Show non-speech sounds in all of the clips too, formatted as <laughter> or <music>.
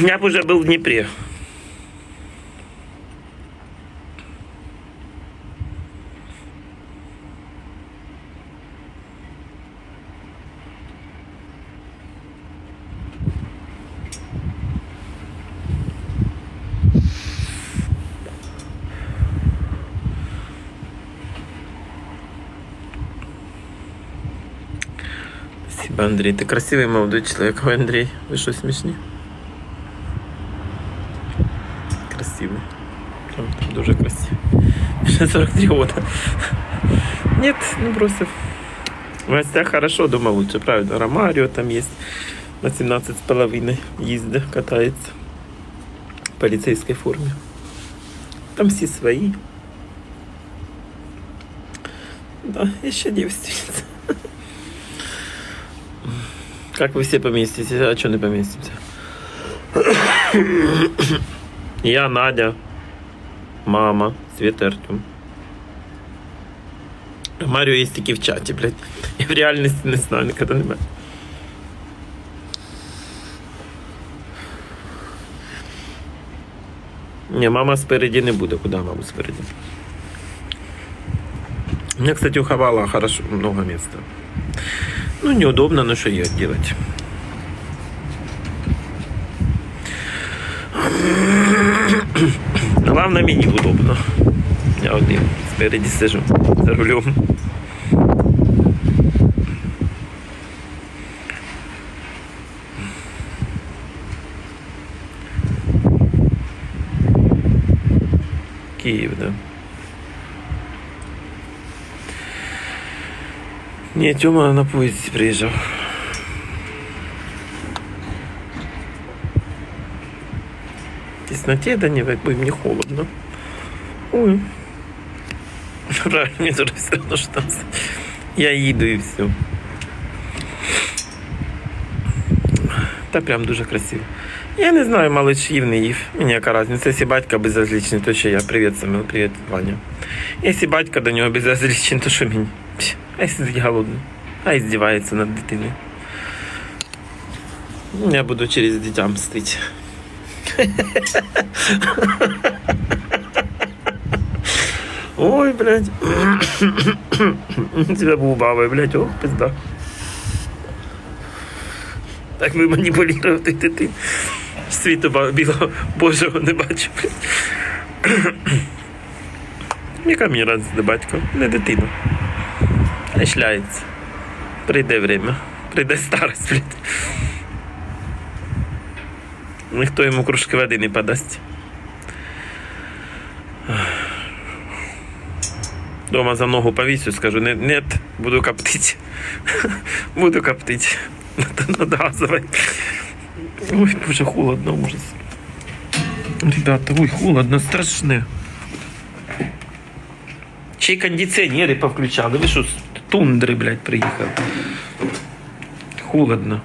Я б уже был в Днепре. Андрей. Ты красивый молодой человек. Андрей, вы что, смешні? Красивый. Прям, прям дуже красивый. Мне 43 года. Нет, не бросив. В гостях хорошо, дома лучше, правда. Ромарио там есть. На 17 с половиной ездит, катается. В полицейской форме. Там все свои. Да, еще девственница. Как вы все поместитесь? А что не поместимся? Я, Надя, мама, Света Артем. Маріо є тільки в чаті, блядь. Я в реальності не знаю, ніколи не бачив. Ні, мама спереді не буде. Куда маму спереді? У меня, кстати, у Хавала хорошо, много места. Ну, неудобно, но что ей делать? Главное, мені удобно. Я один спереді сижу за рулем. Київ, да. Ні, Тьома на поїзді приїжджав. В тесноте, да якби мені холодно. Ой. Правильно, мені зараз все одно що там. Я їду і все. Та прям дуже красиво. Я не знаю, малыш їв, не їв. Мені яка різниця. Якщо батька безразличний, то що я. Привіт, Самил, привіт, Ваня. Якщо батька до нього безразличний, то що мені? Хай сидить голодний. Хай здівається над дитиною. Я буду через дитя мстити. Ой, блядь. Тебя був бабой, блядь, ох, пизда. Так ви маніпулюєте дитину. Світу білого Божого не бачу, блядь. Яка мені до батька? Не дитина. Не шляється. Прийде время. Прийде старость, блядь. Ніхто йому кружки води не подасть. Дома за ногу повісю, скажу, «Не- нет, буду коптить. <laughs> буду коптить. <laughs> Надо газовой. Ой, уже холодно, ужас. Ребята, ой, холодно, страшне. Ще й кондиціонери повключали. Ви що, тундри, блядь, приїхали? Холодно.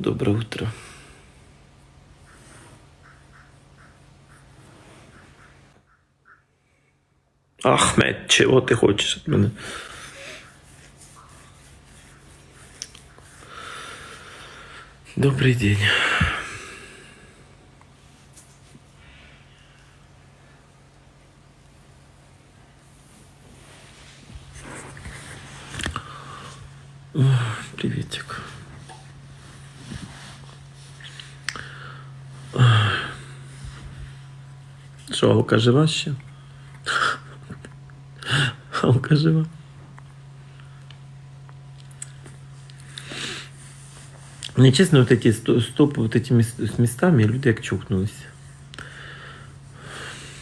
Доброе утро. Ахмед, чего ты хочешь от меня? Добрый день. Алка жива ще? Алка жива. Мне честно, вот эти сто- стопы вот этими с с местами, люди як чухнулись.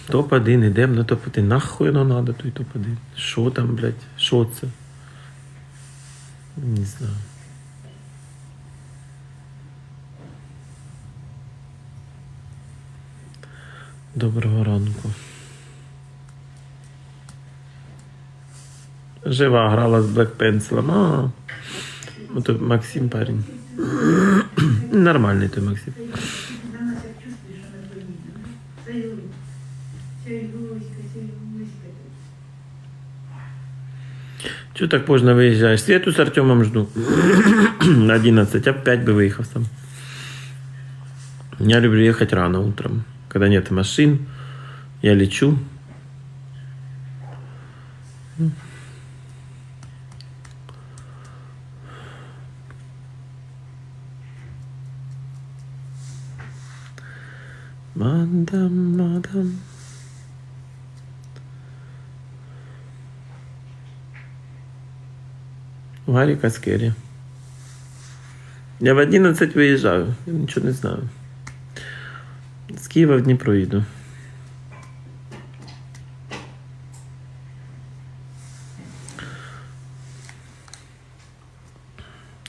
Топ-1, ідемо на топ-1. Нахуй воно надо, той топ-1. Що там, блядь? Що це? Не знаю. Доброго ранку. Жива грала з Black Pencil. А, ну, то Максим парень. <clears throat> Нормальний той Максим. За нас як чувствуєш, що ми поїдемо. Це Люська, це Люська, це Люська. Чего так поздно выезжаешь? Свету с Артемом жду. <clears throat> На 11, а в 5 бы выехал сам. Я люблю ехать рано утром Когда нет машин, я лечу. Мадам, мадам. Варика Скері. Я в 11 виїжджаю, я нічого не знаю. З Києва в Дніпро їду.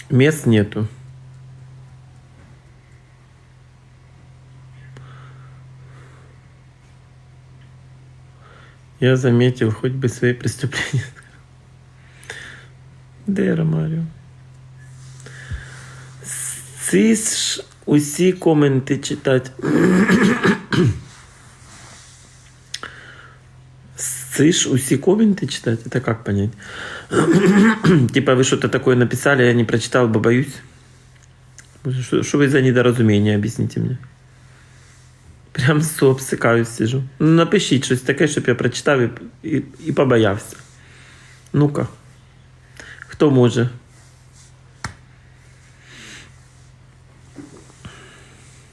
Мест нету. Я заметил хоть бы свои преступления. Де Ромаріо? Ці усі коменти читати. <clears throat> Ці ж усі коменти читать? Это как понять? <clears throat> типа вы что-то такое написали, я не прочитал, бо боюсь. Что, что вы за недоразумение, объясните мне. Прям з обсикаюсь сижу. Ну, напишіть щось таке, щоб я прочитав і, і, і побоявся. Ну-ка. Хто може?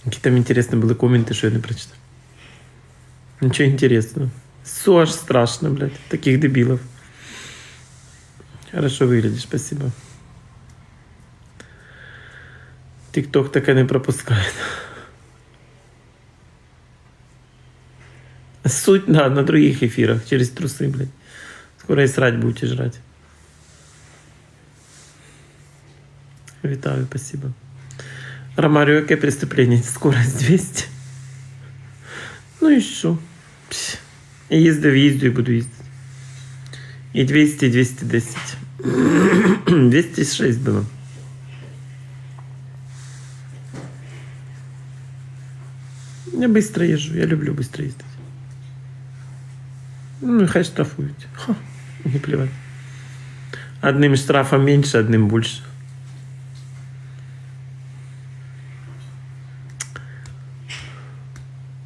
Які там інтересні були коменти, що я не прочитав. Нічого інтересного. Все аж страшно, блядь. Таких дебилов. Хорошо выглядишь, спасибо. Тикток таке не пропускает. Суть, да, на других эфирах, через трусы, блядь. Скоро и срать будете жрать. Вітаю, спасибо. Ромаріо, яке преступлення? Скорость 200. Ну і що? Пш. Я їздив, їздю і буду їздити. І 200, і 210. 206 було. Я быстро езжу, я люблю быстро ездить. Ну, и хай штрафують. Ха, не плевать. Одним штрафом меньше, одним больше.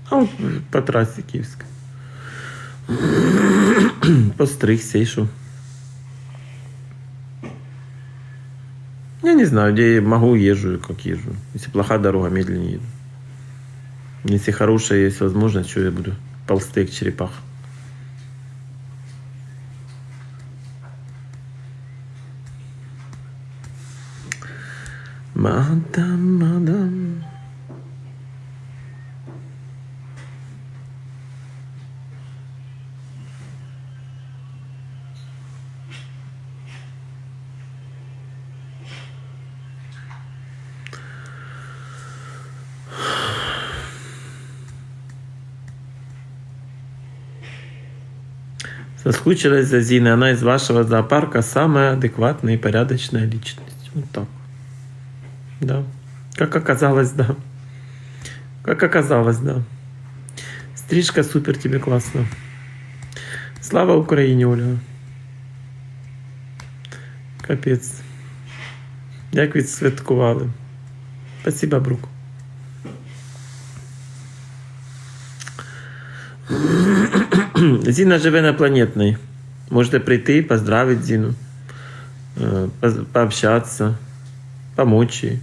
А от по трасі Київській. <coughs> Постригся і що? Я не знаю, где могу езжу как езжу. Если плохая дорога, медленнее еду. Если хорошая есть возможность, что я буду ползти к черепах. Мадам, мадам Соскучилась за Зиной. Она из вашего зоопарка самая адекватная и порядочная личность. Вот так. Да. Как оказалось, да. Как оказалось, да. Стрижка супер тебе классно. Слава Україні, Оля. Капець. Як відсвяткували. Спасибо, Брук. Зіна живе на планетній. Можете прийти, поздравити Зіну, е, поз- пообщаться, помочь ей.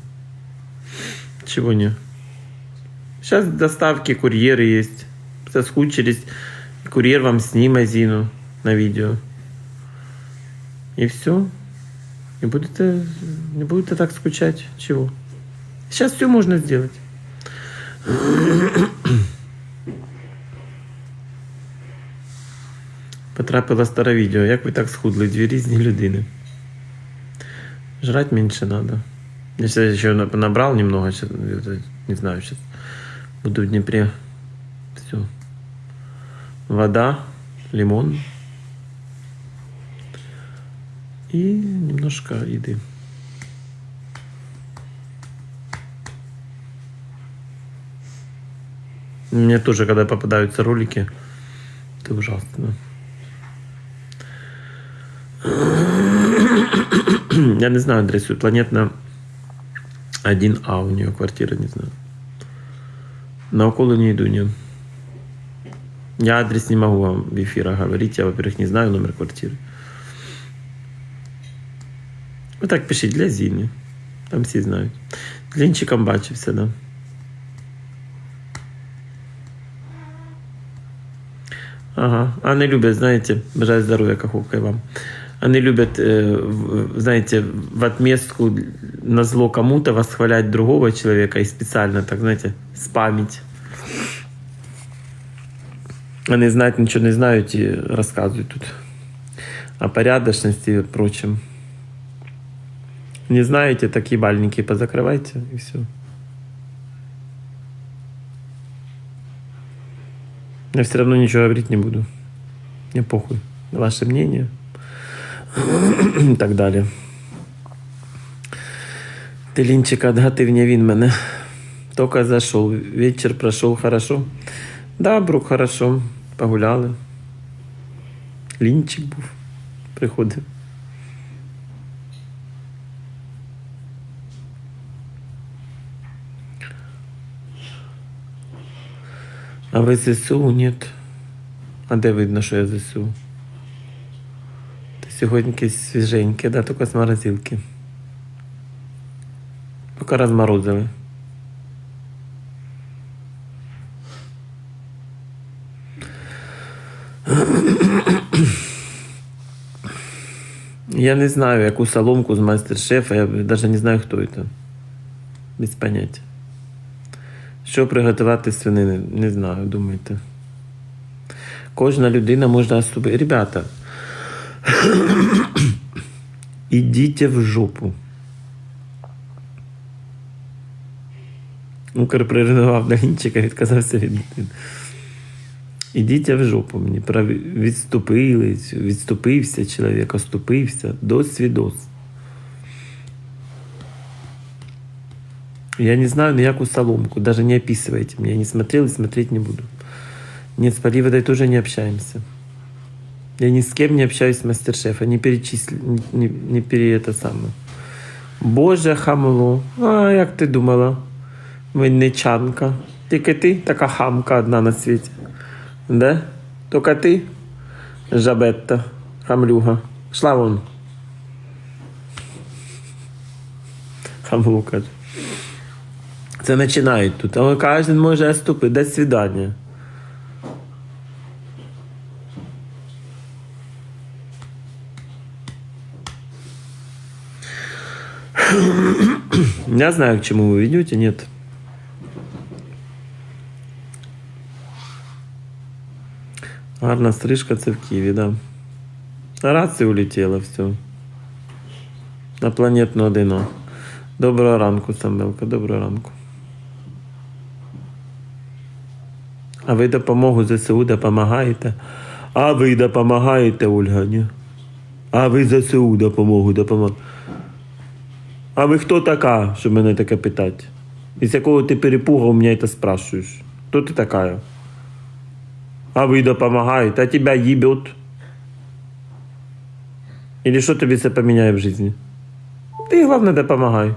Чего не? Сейчас доставки, курьеры есть. Соскучились. Курьер вам снимет Зину на видео. И все. Не будете, не будете так скучать. Чего? Сейчас все можно сделать. Потрапила старе відео. Як ви так схудли? Дві різні людини. Жрать меньше надо. Я сейчас еще набрал немного, сейчас, не знаю, сейчас буду в Днепре. Все. вода, лимон и немножко еды. Мне тоже, когда попадаются ролики, это ужасно. <coughs> Я не знаю адресу. Планетна 1А у нее квартира, не знаю. На около не иду, нет. Я адрес не могу вам в эфирах говорить. Я, во-первых, не знаю номер квартиры. Ви так пишіть для Зіни. Там всі знають. З Лінчиком бачився, да. Ага. А не люблять, знаете, бажаю здоров'я, каховка вам. Они любят, э, знаете, в отместку на зло кому-то восхвалять другого человека и специально, так, знаете, спамить. Они знать ничего не знают и рассказывают тут о порядочности и прочем. Не знаете, так ебальники позакрывайте и все. Я все равно ничего говорить не буду. Мне похуй. Ваше мнение. І <clears throat> так далі. Ты, Линчик, отготовь він мене. Только зашел. Вечер прошел хорошо. Да, Брук, хорошо. Погуляли. Лінчик був. Приходив. А ви ЗСУ? Нет. А де видно, що я ЗСУ? Сьогодні якесь свіженьке, да, тільки з морозилки. Поки розморозили. Я не знаю, яку соломку з мастер-шефа, я навіть не знаю, хто це. Без поняття. Що приготувати свинини? Не знаю, думайте. Кожна людина може особи. Ребята, ідіть в жопу. Укрприродував до Лінчика, відказався від дитини. Ідіть в жопу мені. Прав- Відступили, відступився чоловік, оступився. До свідос. Я не знаю ніяку соломку, даже не описывайте мне. Я не смотрел и смотреть не буду. Нет, с Поливодой тоже не общаемся. Я ни с кем не общаюсь с мастер-шефа, не перечисли, не, не пере это самое. Боже, хамло. А як ти думала? Винничанка. Тільки ти така хамка одна на світі. Да? Тільки ти, жабетта, хамлюга. Шла вон. Хамло каже. Це починають тут. А кожен може ступити. До свидання. Я знаю, к чему вы ведете, нет. Гарна стрижка це в Києві, да. Рація улетіла, все. На планетну одину. Доброго ранку, Самелка, доброго ранку. А ви допомогу ЗСУ допомагаєте? А ви допомагаєте, Ольга, ні? А ви ЗСУ допомогу допомагаєте? А ви хто така, щоб мене таке питати? Із якого ти перепугу мене це спрашуєш? Хто ти така? А ви допомагаєте, а тебе їбет? Или що тобі це поміняє в житті? Ти головне допомагай.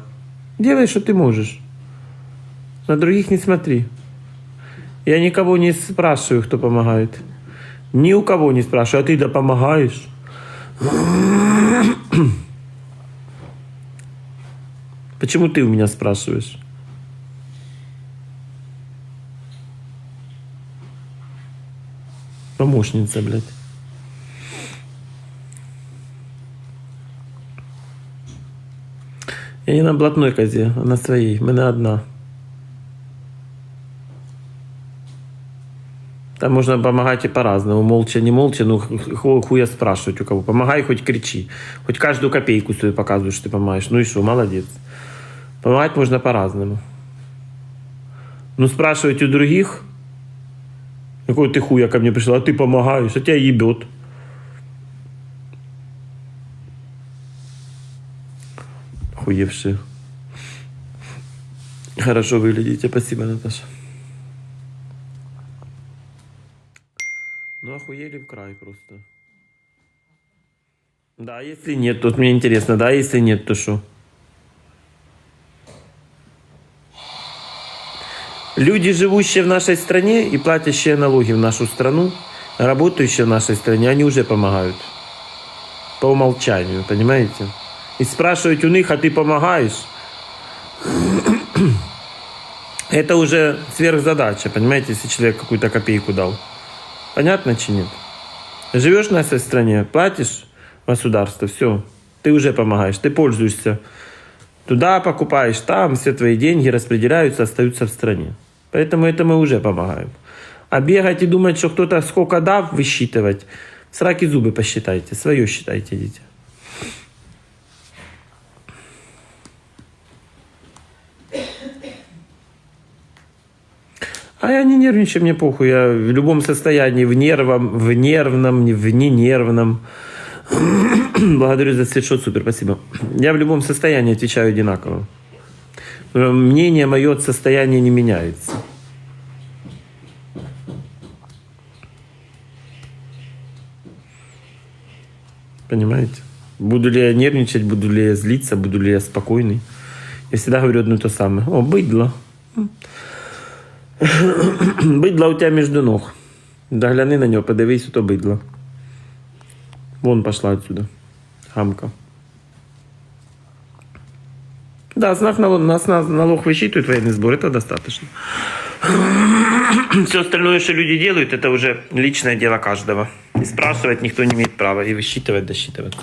Делай, що ти можеш. На других не смотри. Я никого не спрашиваю, кто помогает. Ни у кого не спрашиваю, а ты да помогаешь? Почему ты у меня спрашиваешь? Помощница, блядь. Я не на блатной козе, а на своей. В мене одна. Там можно помогать и по-разному. Молча, не молча, ну ху- хуя спрашивать у кого. Помогай, хоть кричи. Хоть каждую копейку свою показываешь, что ты помогаешь. Ну и что, молодец. Помогать можно по-разному. Ну спрашивать у других, Какой ты хуя ко мне пришла, а ты помогаешь, а тебя ебет. Хуевшие. Хорошо выглядите, спасибо, Наташа. Ну, охуели в край просто. Да, если нет, тут мне интересно, да, если нет, то что? Люди, живущие в нашей стране и платящие налоги в нашу страну, работающие в нашей стране, они уже помогают. По умолчанию, понимаете? И спрашивать у них, а ты помогаешь? <coughs> Это уже сверхзадача, понимаете, если человек какую-то копейку дал. Понятно, чи нет? Живешь в нашей стране, платишь государство, все, ты уже помогаешь, ты пользуешься. Туда покупаешь, там все твои деньги распределяются, остаются в стране. Поэтому это мы уже помогаем. А бегать и думать, что кто-то сколько дав, высчитывать, сраки зубы посчитайте, свое считайте, дети. А я не нервничаю, мне похуй. Я в любом состоянии, в нервном, в нервном, в ненервном. Благодарю за свитшот, супер, спасибо. Я в любом состоянии отвечаю одинаково. Э, Мнение мое от состояния не меняется. Понимаете? Буду ли я нервничать, буду ли я злиться, буду ли я спокойный. Я всегда говорю одно и то самое. О, быдло. <coughs> Бидло у тебя между ног. Догляни на нього, подивись, то бидло. Вон пошла отсюда. Хамка. Да, с нас, налог, нас на- налог высчитывают военный сбор, это достаточно. Все остальное, что люди делают, это уже личное дело каждого. И спрашивать никто не имеет права, и высчитывать, досчитывать.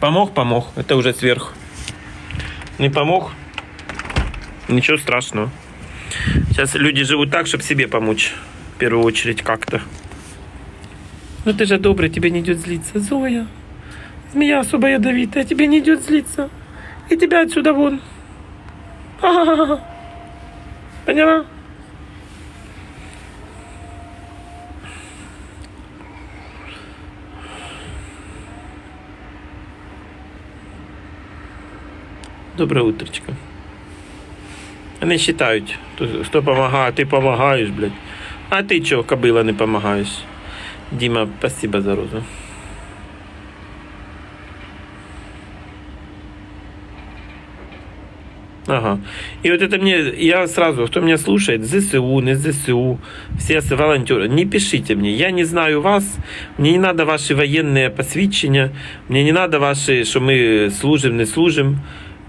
Помог, помог, это уже сверху. Не помог, Ничего страшного. Сейчас люди живут так, чтобы себе помочь. В первую очередь как-то. Ну ты же добрый, тебе не идет злиться. Зоя, змея особо ядовитая, тебе не идет злиться. И тебя отсюда вон. Ха-ха-ха. Поняла? Доброе утречко. Вони вважають, хто допомагає, ти допомагаєш, блядь. А ти чого, кобила, не допомагаєш? Діма, спасибо за розу. Ага. И вот это мне, я сразу, кто меня слушает, ЗСУ, не ЗСУ, все волонтеры, не пишите мне, я не знаю вас, мне не надо ваши военные посвящения, мне не надо ваши, что мы служим, не служим.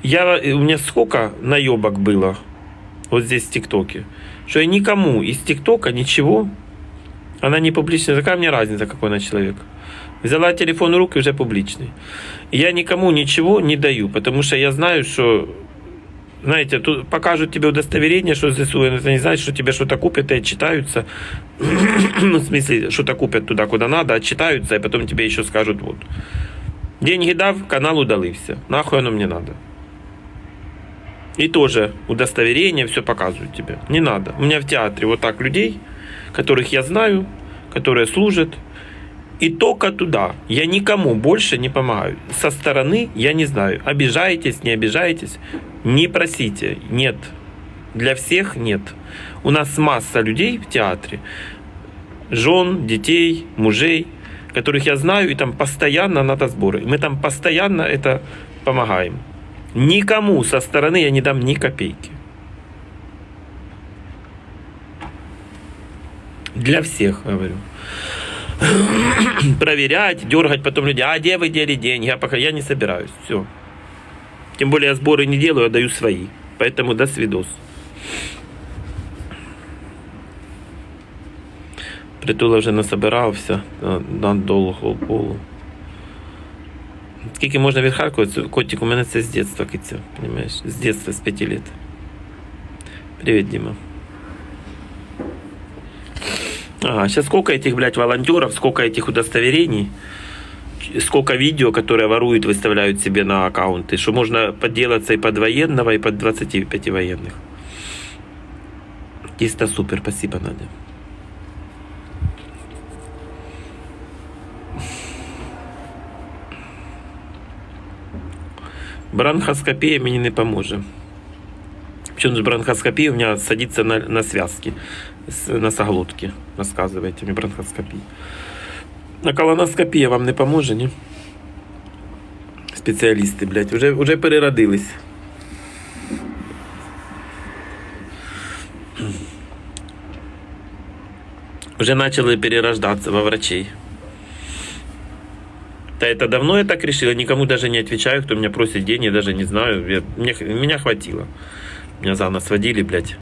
Я, у меня сколько наебок было, вот здесь в ТикТоке, что я никому из ТикТока ничего, она не публичная, какая мне разница, какой она человек. Взяла телефон в руки, уже публичный. Я никому ничего не даю, потому что я знаю, что знаете, тут покажут тебе удостоверение, что ЗСУ, это не значит, что тебе что-то купят и отчитаются. <clears throat> ну, в смысле, что-то купят туда, куда надо, отчитаются, и потом тебе еще скажут, вот. Деньги дав, канал удалився. Нахуй оно мне надо. И тоже удостоверение, все показывают тебе. Не надо. У меня в театре вот так людей, которых я знаю, которые служат, и только туда. Я никому больше не помогаю. Со стороны я не знаю. Обижаетесь, не обижаетесь. Не просите. Нет. Для всех нет. У нас масса людей в театре. Жен, детей, мужей, которых я знаю, и там постоянно надо сборы. Мы там постоянно это помогаем. Никому со стороны я не дам ни копейки. Для всех, говорю Проверять, дергать потом людей. А где вы дели деньги? Я, пока, я не собираюсь. Все. Тем более я сборы не делаю, а даю свои. Поэтому до свидос. Притула вже насобирався на, на довгу полу. Скільки можна відхаркувати? Котик, у мене це з дитинства киця, понимаєш? З дитинства, з 5 лет. Привет, Дима. Ага, сейчас сколько этих, блядь, волонтеров, сколько этих удостоверений, сколько видео, которые воруют, выставляют себе на аккаунты, что можно подделаться и под военного, и под 25 военных. Тісто супер, спасибо, Надя. Бронхоскопия мені не поможе. Причем бронхоскопия у меня садится на, на связки, с- носоглотки, рассказываете мне бронхоскопия. А колоноскопия вам не поможе, ні? Спеціалісти, блядь, уже, уже переродились. Уже начали перерождаться во врачей. Да это давно я так решила, никому даже не отвечаю, кто меня просит деньги, даже не знаю. Я- мне, меня хватило. Меня за нас водили, блядь.